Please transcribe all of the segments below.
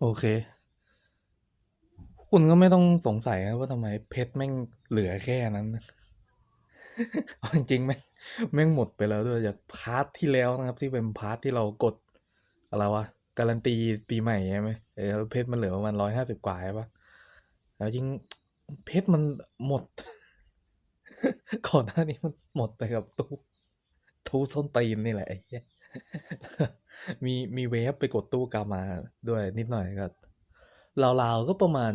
โอเค คุณก็ไม่ต้องสงสัยนะว่าทำไมเพชรแม่งเหลือแค่นั้น เอาจริงๆแม่งแม่งหมดไปแล้วด้วยจากพาร์ทที่แล้วนะครับ ที่เป็นพาร์ทที่เรากด อะไรวะ การันตีปีใหม่ใช่ไหมเออเพชรมันเหลือประมาณร้อยห้าสิบกว่าใช่ปะแล้วจริงเพชรมันหมดก่อนหน้านี้มันหมดไปกับตู้ตู้ส้นตีนนี่แหละไอ้ มีมีเวฟไปกดตู้กามาด้วยนิดหน่อยก็ราวๆก็ประมาณ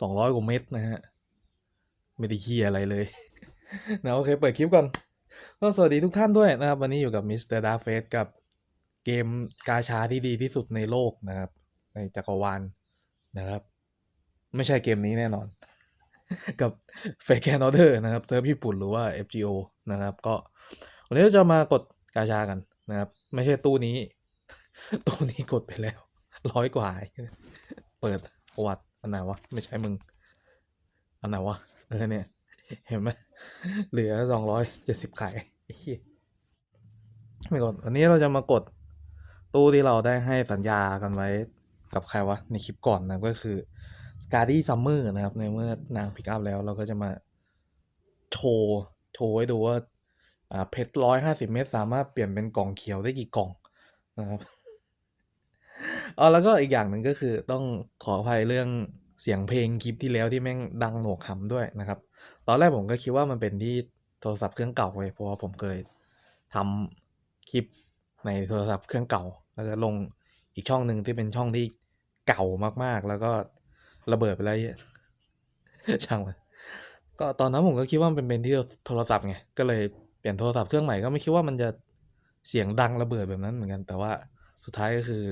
สองร้อยกว่าเม็ดนะฮะ ไม่ได้เคียอะไรเลย นะโอเค เปิดคลิปก่อน ก็สวัสดีทุกท่านด้วยนะครับ วันนี้อยู่กับมิสเตอร์ดาร์เฟสกับเกมกาชาที่ดีที่สุดในโลกนะครับ ในจักรวาลนะครับ ไม่ใช่เกมนี้แน่นอน กับเฟกแคนอเดอร์นะครับเซิร์ฟญี่ปุ่นหรือว่า FGO นะครับ ก็วันนี้เราจะมากดกาชากัน นะครับ ไม่ใช่ตู้นี้ ตู้นี้กดไปแล้วร้อยกว่า เปิดประวัติอันไหนวะ ไม่ใช่มึง อันไหนวะ เออเนี่ย เห็นไหมเหลือสองร้อยเจ็ดสิบไข่ไอ้เหี้ยไม่กดวันนี้เราจะมากดตู้ที่เราได้ให้สัญญากันไว้กับใครวะ ในคลิปก่อนนะก็คือ s c a r d y Summer นะครับ ในเมื่อนางพิกอัพแล้วเราก็จะมาโชว์ โชว์ให้ดูว่า เพชรร้อยห้าสิบเมตร สามารถเปลี่ยนเป็นกล่องเขียวได้กี่กล่องนะครับอ๋อแล้วก็อีกอย่างหนึ่งก็คือต้องขออภัยเรื่องเสียงเพลงคลิปที่แล้วที่แม่งดังโหนวกหำด้วยนะครับ ตอนแรกผมก็คิดว่ามันเป็นที่โทรศัพท์เครื่องเก่าไปเพราะว่าผมเคยทำคลิปในโทรศัพท์เครื่องเก่า แล้วก็ลงอีกช่องหนึ่งที่เป็นช่องที่เก่ามากๆ แล้วก็ระเบิดไปแล้วช่างมันก็ตอนนั้นผมก็คิดว่ามันเป็นที่โทรศัพท์ไงก็เลย เปลี่ยนโทรศัพท์เครื่องใหม่ก็ไม่คิดว่ามันจะเสียงดังระเบิดแบบนั้นเหมือนกัน แต่ว่าสุดท้ายก็คือ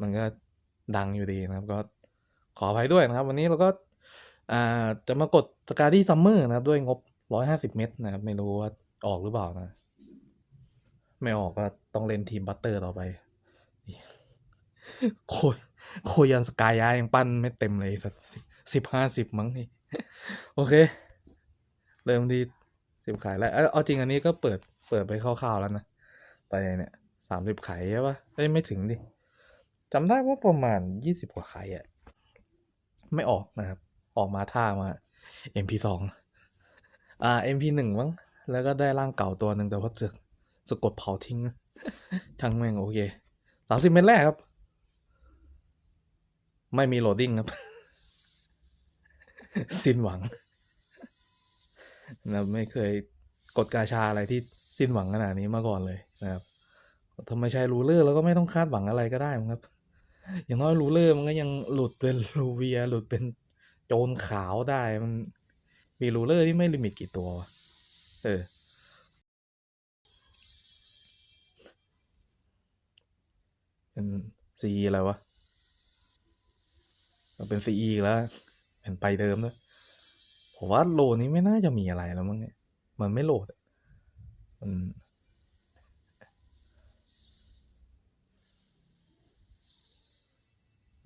มันก็ดังอยู่ดีนะครับ ก็ขออภัยด้วยนะครับ วันนี้เราก็าจะมากดสกาดี้ซัมเมอร์นะครับ ด้วยงบร้อยห้าสิบเมตรนะครับ ไม่รู้ว่าออกหรือเปล่านะ ไม่ออกก็ต้องเล่นทีมบัตเตอร์ต่อไป โคโคยันสกายยายังปั้นไม่เต็มเลยสักสิบห้าสิบมั้งนี่โอเค เริ่มที่ สิบขายแล้วเอาจริงอันนี้ก็เปิดเปิดไปคร่าวๆแล้วนะ ไปเนี่ยสามสิบขายใช่ปะเอ้ยไม่ถึงดิจำได้ว่าประมาณยี่สิบกว่าขายอะไม่ออกนะครับ ออกมาท่ามา MP2 อ่า MP1 มั้งแล้วก็ได้ร่างเก่าตัวหนึ่งแต่ว่าจะสะกดเผาทิ้งทั้งแม่งโอเคสามสิบเมตรแรกครับ ไม่มีโหลดดิ้งครับ สิ้นหวัง นะไม่เคยกดกาชาอะไรที่สิ้นหวังขนาดนี้มาก่อนเลยนะครับถ้าไมใช่รูเลอร์เราก็ไม่ต้องคาดหวังอะไรก็ได้มั้งครับ อย่างน้อยรูเลอร์มันก็ยังหลุดเป็นรูเวียหลุดเป็นโจรขาวได้มันมีรูเลอร์ที่ไม่ลิมิตกี่ตัวเออเป็นซีอะไรวะเป็นซีอีแล้วเป็นไปเดิมแล้ว ผมว่าโหลนี้ไม่น่าจะมีอะไรแล้วมั้งเนี่ย มันไม่โหลดอะมัน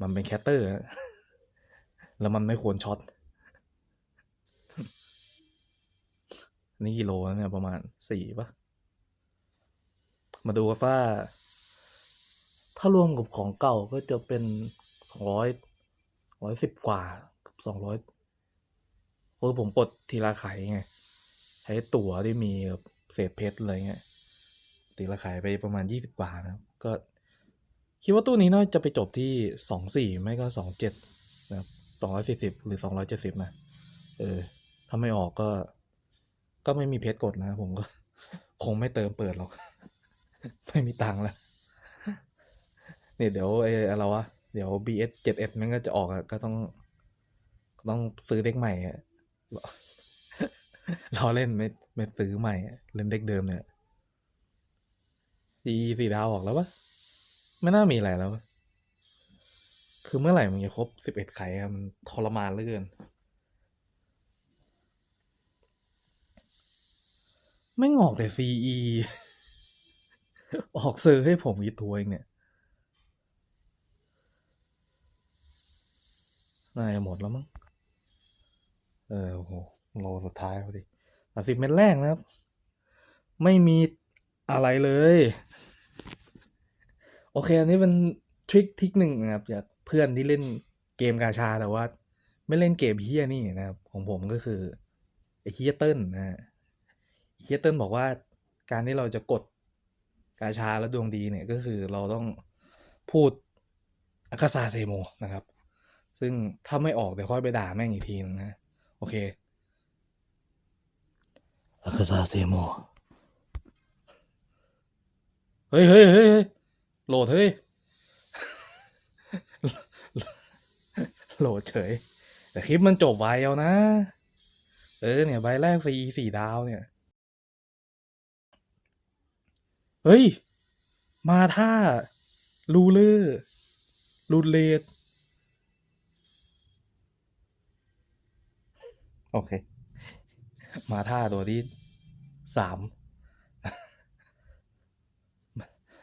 มันเป็นแคตเตอร์ แล้วมันไม่ควรช็อต นี่กิโลแล้วเนี่ยประมาณสี่ปะมาดูว่า ถ้ารวมกับของเก่าก็จะเป็นสองร้อยร้อยสิบกว่าสองร้อย เออผมกดทีละไขไงใช้ตั๋วที่มีแบบเศษเพชรอะไรเงี้ยทีละไขไปประมาณยี่สิบกว่านะก็คิดว่าตู้นี้น่าจะไปจบที่สองสี่ไม่ก็สองเจ็ดนะครับสองร้อยสี่สิบหรือสองร้อยเจ็ดสิบนะเออถ้าไม่ออกก็ ก็ไม่มีเพชรกดนะ ผมก็ คงไม่เติมเปิดหรอก ไม่มีตังค์แล้วเนี่ยเดี๋ยวไอ้อะไรวะเดี๋ยว BS 7 s มันก็จะออกอะก็ต้อง ต้องซื้อเด็กใหม่อะ รอเล่นไม่ไม่ซื้อใหม่ เล่นเด็กเดิมเนี่ยดีสี่ดาวออกแล้วปะไม่น่ามีอะไรแล้ว คือเมื่อไหร่มันจะครบสิบเอ็ดไข่มันทรมานเหลือเกิน ไม่งอกแต่ CE ออกเซอร์ให้ผมกี่ตัวเองเนี่ยน่าจะหมดแล้วมั้ง เออโอ้โหโลสุดท้ายพอดีสามสิบเม็ดแรกนะครับ ไม่มีอะไรเลย โอเค อันนี้เป็นทริคทิคหนึ่งนะครับจากเพื่อนที่เล่นเกมกาชาแต่ว่า ไม่เล่นเกมเฮียนี่นะครับ ของผมก็คือไอเฮียเติ้ลนะเฮียเติ้ลบอกว่าการที่เราจะกดกาชาแล้วดวงดีเนี่ยก็คือเราต้องพูดอากาซาเซโมนะครับ ซึ่งถ้าไม่ออกเดี๋ยวค่อยไปด่าแม่งอีกทีนึงนะ โอเคอากาซาเซโมเฮ้ยเฮ้ยเฮ้ยเฮ้ยโหลดเฮ้ย โหลดเฉย แต่คลิปมันจบไวเอานะ เออเนี่ยใบแรกฟรีสี่ดาวเนี่ย เฮ้ย มาท่า ลูเลอร์ลูเลด โอเค มาท่าตัวที่สาม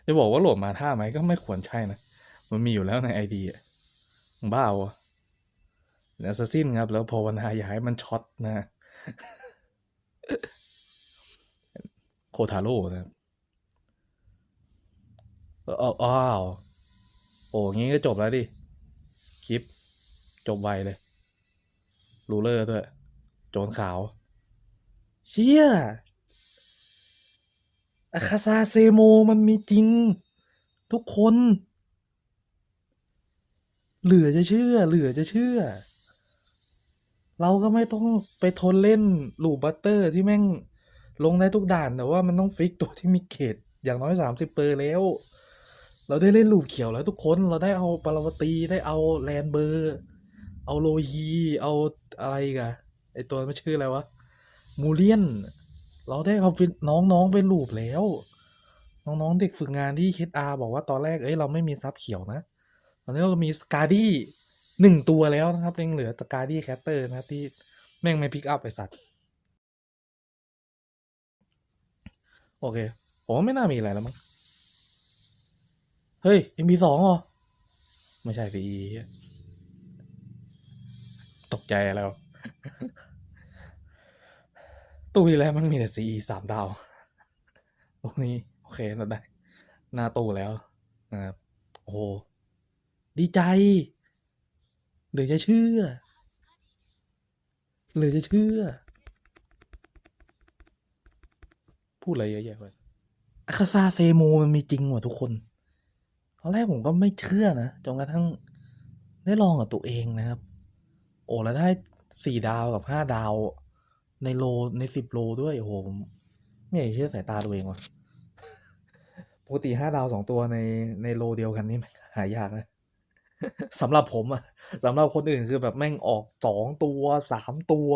จะบอกว่าโหลดมาท่าไหมก็ไม่ควรใช่นะ มันมีอยู่แล้วในไอดีอะบ้าวะแอสซัสซินครับ แล้วภาวนาอย่าให้มันช็อตนะ โคทาโร่นะอ้าวโอ้งี้ก็จบแล้วดิ คลิป จบไวเลย รูเลอร์ด้วย โจนขาว เชี่ยอาคาซาเซโมมันมีจริง ทุกคน เหลือจะเชื่อ เหลือจะเชื่อ เราก็ไม่ต้องไปทนเล่นลูบัตเตอร์ที่แม่งลงได้ทุกด่านแต่ว่ามันต้องฟิกตัวที่มีเกรดอย่างน้อยสามสิบเปอร์แล้ว เราได้เล่นลูปเขียวแล้วทุกคน เราได้เอาปาราวตีได้เอาแลนเบอร์ เอาโลฮี เอาอะไรกัน อตัวไม่ชื่ออะไรวะมูเลียน เราได้เอาเป็นน้องๆเป็นลูปแล้ว น้องๆเด็กฝึกงานที่คิดอาบอกว่าตอนแรกเอ้ยเราไม่มีซับเขียวนะตอนนี้เรามีสกาดี้หนึ่งตัวแล้วนะครับยังเหลือสกาดี้แคตเตอร์นะที่แม่งไม่พิกอัพไปสัตว์ โอเคผมว่าไม่น่ามีอะไรแล้วมั้งเฮ้ย MP สองเหรอ ไม่ใช่ PE ตกใจแล้ว ตู้ที่แล้วมันมีแต่ CE สามดาวตรงนี้ โอเคเราได้ หน้าตู้แล้วนะครับโอ้ดีใจหลือจะเชื่อหลือจะเชื่อ พูดอะไรเยอะแยะไปอาคาซาเซโมมันมีจริงว่ะทุกคนตอนแรกผมก็ไม่เชื่อนะจนกระทั่งได้ลองกับตัวเองนะครับ โอ้แล้วได้สี่ดาวกับห้าดาว ในโลในสิบโลด้วยโอ้โหไม่อยากเชื่อสายตาตัวเองว่ะปกติห้าดาวสองตัวในในโลเดียวกันนี่มันหายากนะสำหรับผมอะสำหรับคนอื่นคือแบบแม่งออกสองตัวสามตัว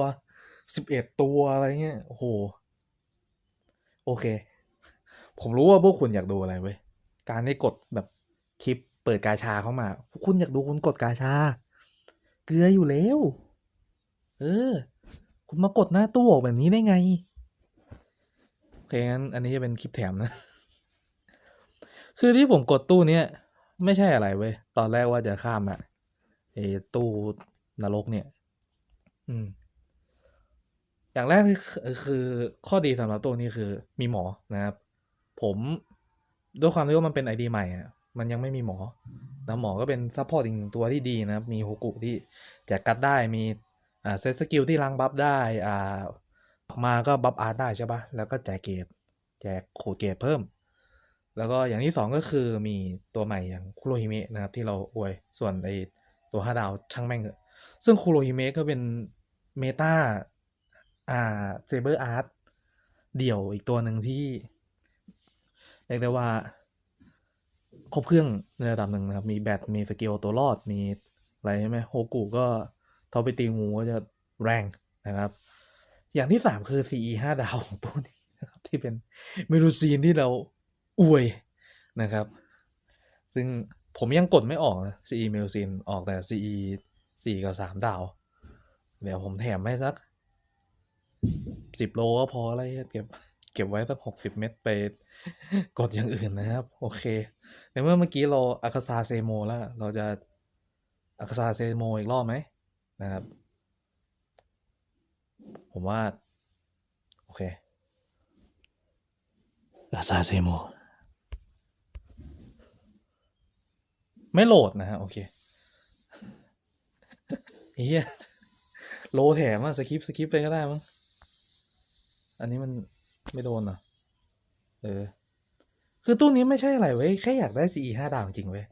สิบเอ็ดตัวอะไรเงี้ยโอ้โห โอเค ผมรู้ว่าพวกคุณอยากดูอะไรเว้ยการได้กดแบบคลิปเปิดกาชาเข้ามา คุณอยากดูคุณกดกาชา เกลืออยู่แล้ว เออ คุณมากดหน้าตู้ออกแบบนี้ได้ไง โอเคงั้นอันนี้จะเป็นคลิปแถมนะ คือที่ผมกดตู้เนี้ยไม่ใช่อะไรเว้ย ตอนแรกว่าจะข้ามอะไอ้ตู้นรกเนี่ย อืม อย่างแรกคือข้อดีสำหรับตัวนี้คือ มีหมอนะครับ ผมด้วยความที่ว่ามันเป็นไอดีใหม่อะมันยังไม่มีหมอ แล้วหมอก็เป็นซัพพอร์ตอีกหนึ่งตัวที่ดีนะครับ มีโฮกุที่จกกัดได้มี อ่าเซตสกิลที่ล้างบัฟได้อ่าออกมาก็บัฟอาร์ตได้ใช่ปะแล้วก็แจกเกรดแจกโคดเกรดเพิ่ม แล้วก็อย่างที่สองก็คือมีตัวใหม่อย่างคุโรฮิเมะนะครับ ที่เราอวยส่วนไอตัวห้าดาวช่างแม่งเถอะซึ่งคุโรฮิเมะก็เป็นเมตาอ่าเซเบอร์อาร์ตเดี่ยวอีกตัวหนึ่งที่เรียกได้ว่า ครบเครื่องในระดับหนึ่งนะครับ มีแบตมีสกิลตัวรอดมีอะไรใช่ไหมโฮกุก็ ทอไปตีงูก็จะแรงนะครับ อย่างที่สามคือ CE ห้าดาวของตัวนี้นะครับ ที่เป็นเมลูซีนที่เราอวยนะครับ ซึ่งผมยังกดไม่ออกนะ CE เมลูซีนออกแต่ CE สี่กับสามดาว เดี๋ยวผมแถมให้สักสิบโลก็พออะไรเงี้ยเก็บเก็บไว้สักหกสิบเม็ดไปกดอย่างอื่นนะครับ โอเคในเมื่อเมื่อกี้เราอาคาซาเซโมแล้ว เราจะอาคาซาเซโมอีกรอบไหม นะครับ ผมว่า โอเคอาคาซาเซโมไม่โหลดนะฮะ โอเคเฮียโลแถมอะสคริปสคริปไปก็ได้มั้ง อันนี้มันไม่โดนเหรอเออ คือตู้นี้ไม่ใช่อะไรเว้ย แค่อยากได้ CE ห้าดาวจริงเว้ย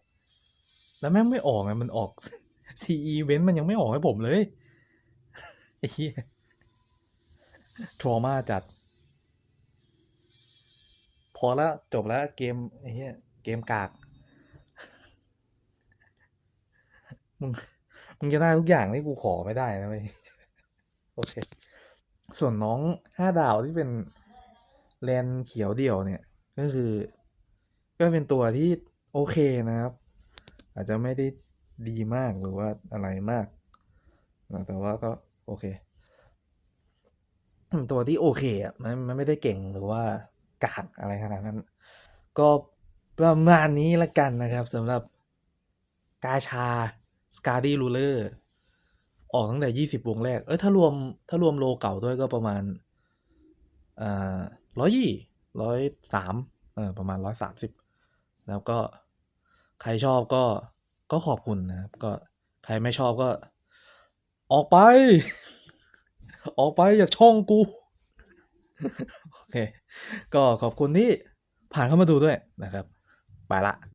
แล้วแม่งไม่ออกไง มันออก CE เว้นมันยังไม่ออกให้ผมเลยไอ้เหี้ย trauma จัด พอแล้วจบแล้วเกมไอ้เหี้ยเกมกาก มึงมึงจะได้ทุกอย่างที่กูขอไม่ได้นะเว้ยโอเค ส่วนน้องห้าดาวที่เป็นแลนเขียวเดี่ยวเนี่ย ก็คือ ก็เป็นตัวที่โอเคนะครับ อาจจะไม่ได้ ดีมากหรือว่าอะไรมากนะแต่ว่าก็โอเค ตัวที่โอเคอะมันมันไม่ได้เก่งหรือว่ากากอะไรขนาดนั้น ก็ประมาณนี้ละกันนะครับสำหรับกาชาสกาดี้รูเลอร์ออกตั้งแต่ยี่สิบวงแรก เอ้ยถ้ารวมถ้ารวมโลเก่าด้วยก็ประมาณอ่าร้อยยี่ร้อยสามเออประมาณร้อยสามสิบแล้วก็ใครชอบก็ ก็ขอบคุณนะครับ ก็ใครไม่ชอบก็ ออกไป ออกไปจากช่องกู โอเค ก็ขอบคุณที่ผ่านเข้ามาดูด้วยนะครับ ไปละ